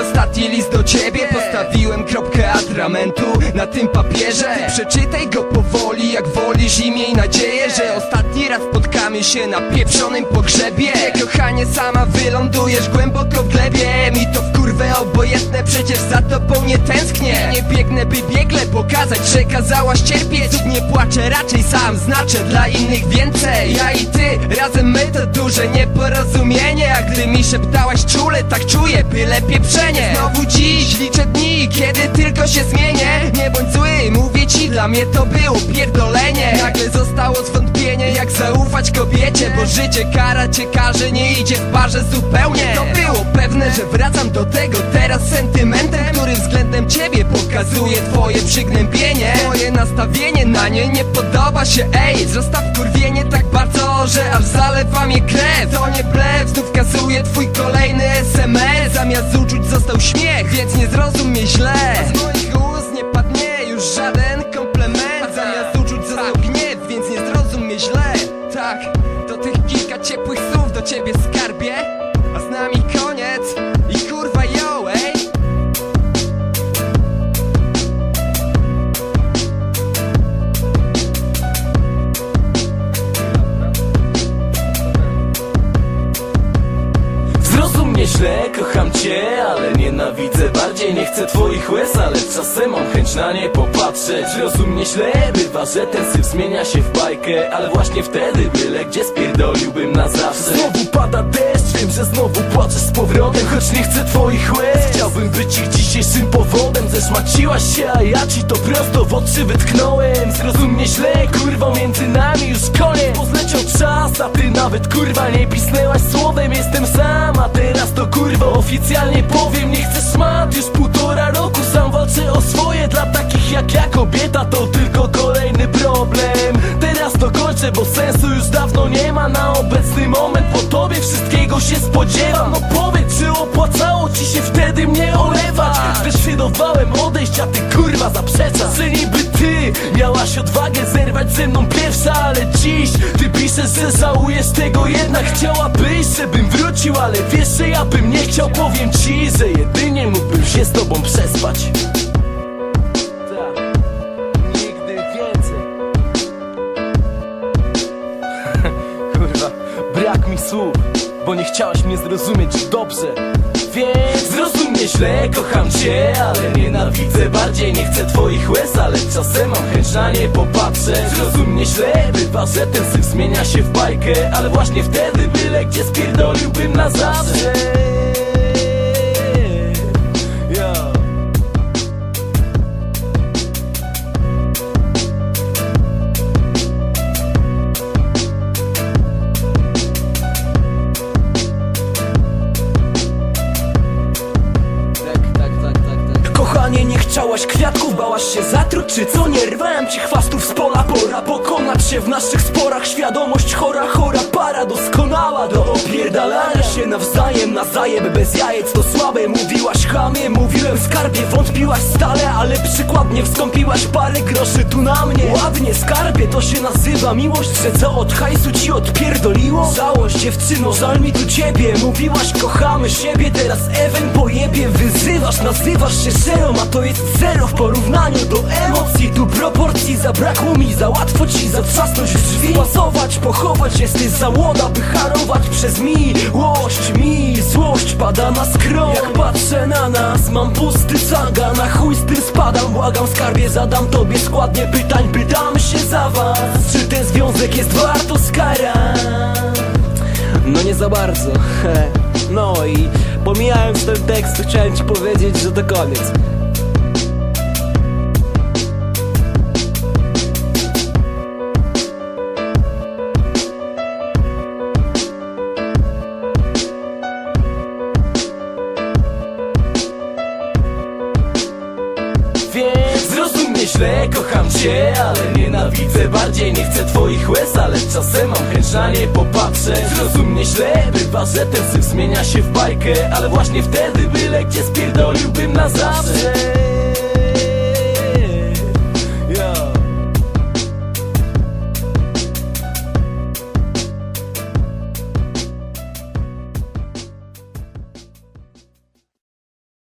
ostatni list do ciebie Postawiłem kropkę atramentu na tym papierze. Ty przeczytaj go powoli jak wolisz i miej nadzieję Że ostatni raz spotkamy się na pieprzonym pogrzebie. Ty, Kochanie sama wylądujesz głęboko w glebie? Mi to w kurwę obojętne przecież za tobą nie tęsknię. Nie biegnę by biegle pokazać, że kazałaś cierpieć. Nie płaczę raczej sam znaczę dla innych więcej. Ja i ty razem my to duże nieporozumienie szeptałaś czule tak czuję byle pieprzenie Znowu dziś liczę dni kiedy tylko się zmienię. Nie bądź zły mówię ci dla mnie to było pierdolenie. Nagle zostało zwątpienie jak zaufać kobiecie Bo życie kara cię każe nie idzie w parze zupełnie. To było pewne że wracam do tego pokazuje twoje przygnębienie. Moje nastawienie na nie nie podoba się ej. Zostaw kurwienie tak bardzo, że aż zalewa mnie krew. To nie blef, znów kazuje twój kolejny SMS Zamiast uczuć został śmiech, więc nie zrozum mnie źle. Z moich ust nie padnie już żaden komplement. Zamiast uczuć został gniew, więc nie zrozum mnie źle. Tak, to tych kilka ciepłych słów do ciebie skarbie cię, ale nienawidzę bardziej. Nie chcę twoich łez, ale czasem mam chęć na nie popatrzeć. Zrozum mnie źle, bywa, że ten syf zmienia się w bajkę Ale właśnie wtedy byle gdzie spierdoliłbym na zawsze. Znowu pada deszcz, wiem, że znowu płaczesz z powrotem Choć nie chcę twoich łez, chciałbym być ich dzisiejszym powodem Zeszmaciłaś się, a ja ci to prosto w oczy wytknąłem. Zrozum mnie źle, kurwa, między nami już koniec. Bo czas, a ty nawet kurwa nie pisnęłaś słowem. Jestem sam, a teraz to kurwa oficjalnie powiem. Nie chcę szmat, już półtora roku sam walczę o swoje. Dla takich jak ja kobieta to tylko kolejny problem. Teraz to kończę, bo sensu już dawno nie ma. Na obecny moment po tobie wszystkiego się spodziewam. No powiedz, czy opłacało ci się wtedy mnie olewać? Zdecydowałem odejść, a ty kurwa zaprzeczasz. Że niby ty miałaś odwagę zerwać ze mną pierwsza Ale dziś piszesz, że żałujesz tego jednak Chciałabyś, żebym wrócił, ale wiesz, że ja bym nie chciał. Powiem ci, że jedynie mógłbym się z tobą przespać. Tak, nigdy więcej. Kurwa, brak mi słów Bo nie chciałaś mnie zrozumieć. Dobrze Więc zrozum mnie źle, kocham cię Ale nienawidzę bardziej, nie chcę twoich łez Ale czasem mam chęć na nie popatrzeć Zrozum mnie źle, bywa, że ten syf zmienia się w bajkę Ale właśnie wtedy byle gdzie spierdoliłbym na zawsze Chciałaś kwiatków, bałaś się zatruć czy co? Nie rwałem ci chwastów z pola, pora pokonać się w naszych sporach Świadomość chora, chora, para doskonała do opierdalania się nawzajem Na zajeb bez jajec to słabe, mówiłaś chamie, mówiłem skarbie Wątpiłaś stale, ale przykładnie wstąpiłaś parę groszy tu na mnie Ładnie skarbie, to się nazywa miłość, że co od hajsu ci odpierdoliło? Żałość dziewczyno, żal mi tu ciebie Mówiłaś kochamy siebie, teraz Ewen pojebie Wyzywasz, nazywasz się zero, a to jest zero w porównaniu do emocji Tu proporcji zabrakło mi, za łatwo ci zatrzasnąć w drzwi Pasować, pochować, jesteś za młoda, by harować przez miłość Mi złość pada na skrok Jak patrzę na nas, mam pusty saga Na chuj z tym spadam, błagam skarbie Zadam tobie składnie pytań, pytam się za was Czy ten związek jest warto skara? No nie za bardzo. he. No i pomijając ten tekst, chciałem ci powiedzieć, że to koniec. Zrozum mnie źle, kocham cię Ale nienawidzę bardziej, nie chcę twoich łez Ale czasem mam chęć na nie popatrzeć. Zrozum mnie źle, bywa, że ten syf zmienia się w bajkę Ale właśnie wtedy byle gdzie spierdoliłbym na zawsze